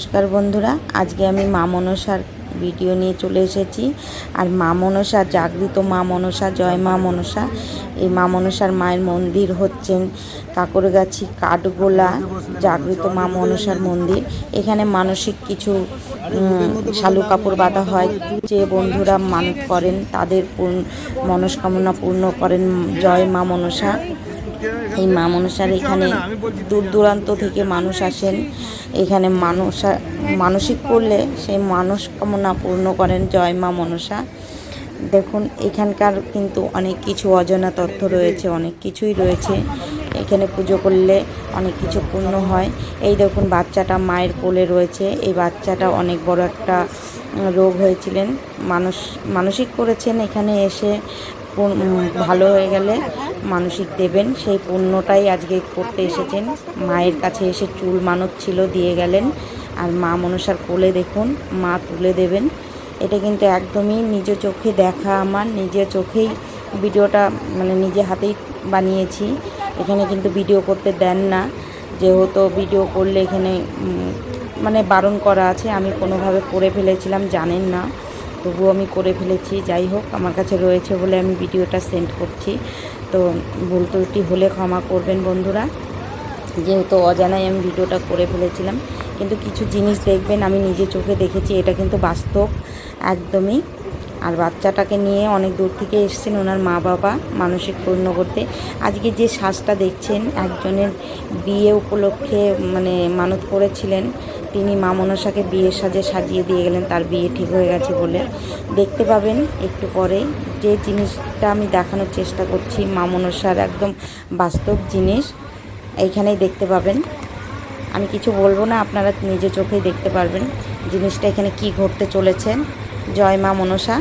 নমস্কার বন্ধুরা, আজকে আমি মা মনসার ভিডিও নিয়ে চলে এসেছি। আর মা মনসা, জাগৃত মা মনসা, জয় মা মনসা। এই মা মনসার মায়ের মন্দির হচ্ছেন কাকরগাছি কাঠগোলা জাগৃত মা মনসার মন্দির। এখানে মানসিক কিছু শালু কাপড় বাঁধা হয়। যে বন্ধুরা মানত করেন, তাদের মনস্কামনা পূর্ণ করেন জয় মা মনসা। এই মা মনসার এখানে দূর দূরান্ত থেকে মানুষ আসেন। এখানে মানুষ, মানসিক করলে সেই মানসকামনা পূর্ণ করেন জয় মা মনসা। দেখুন, এখানকার কিন্তু অনেক কিছু অজানা তথ্য রয়েছে, অনেক কিছুই রয়েছে। এখানে পুজো করলে অনেক কিছু পূর্ণ হয়। এই দেখুন, বাচ্চাটা মায়ের কোলে রয়েছে। এই বাচ্চাটা অনেক বড় একটা রোগ হয়েছিলেন। মানুষ, মানসিক করেছেন এখানে এসে ভালো হয়ে গেলে। মানসিক দেবেন। সেই পুণ্যটাই আজকে করতে এসেছেন। মায়ের কাছে এসে চুল মানত ছিল, দিয়ে গেলেন। আর মা মনসার কোলে দেখুন, মা তুলে দেবেন। এটা কিন্তু একদমই নিজ চোখে দেখা আমার নিজের চোখেই ভিডিওটা মানে নিজে হাতেই বানিয়েছি। এখানে কিন্তু ভিডিও করতে দেন না। যেহেতু ভিডিও করলে এখানে মানে বারণ করা আছে, আমি কোনোভাবে করে ফেলেছিলাম, জানেন না। তবুও আমি করে ফেলেছি। যাই হোক, আমার কাছে রয়েছে বলে আমি ভিডিওটা সেন্ড করছি। তো ভুল ত্রুটি হলে ক্ষমা করবেন বন্ধুরা। যেহেতু অজানায় আমি ভিডিওটা করে ফেলেছিলাম, কিন্তু কিছু জিনিস দেখবেন, আমি নিজে চোখে দেখেছি, এটা কিন্তু বাস্তব, একদমই। আর বাচ্চাটাকে নিয়ে অনেক দূর থেকে এসেছেন ওনার মা বাবা মানসিক পূর্ণ করতে। আজকে যে সাজটা দেখছেন, একজনের বিয়ে উপলক্ষে মানে মানত করেছিলেন, তিনি মা মনসাকে বিয়ের সাজে সাজিয়ে দিয়ে গেলেন, তার বিয়ে ঠিক হয়ে গেছে বলে। দেখতে পাবেন একটু পরে যে জিনিসটা আমি দেখানোর চেষ্টা করছি, মা মনসার একদম বাস্তব জিনিস। এইখানেই দেখতে পাবেন। আমি কিছু বলব না, আপনারা নিজে চোখেই দেখতে পারবেন জিনিসটা এখানে কি ঘটতে চলেছে। জয় মা মনসা।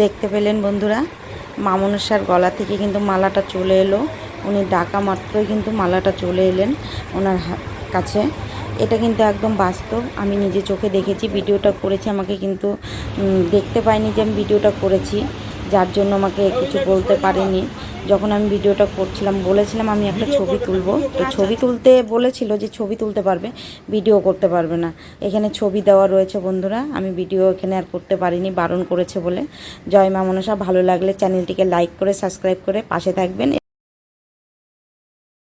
দেখতে পেলেন বন্ধুরা। মামনসার গলা থেকে কিন্তু মালাটা চলে এলো। উনি ডাকা মাত্রই কিন্তু মালাটা চলে এলেন ওনার কাছে। এটা কিন্তু একদম বাস্তব। আমি নিজে চোখে দেখেছি, ভিডিওটা করেছি, আমাকে কিন্তু দেখতে পাইনি যে আমি ভিডিওটা করেছি। যার জন্য আমাকে কিছু বলতে পারেনি। যখন আমি ভিডিওটা করছিলাম, বলেছিলাম আমি একটা ছবি তুলব। তো ছবি তুলতে বলেছিল যে ছবি তুলতে পারবে, ভিডিও করতে পারবে না। এখানে ছবি দেওয়া রয়েছে বন্ধুরা, আমি ভিডিও এখানে আর করতে পারিনি, বারণ করেছে বলে। জয় মা মনসা, ভালো লাগলে চ্যানেলটিকে লাইক করে, সাবস্ক্রাইব করে পাশে থাকবেন।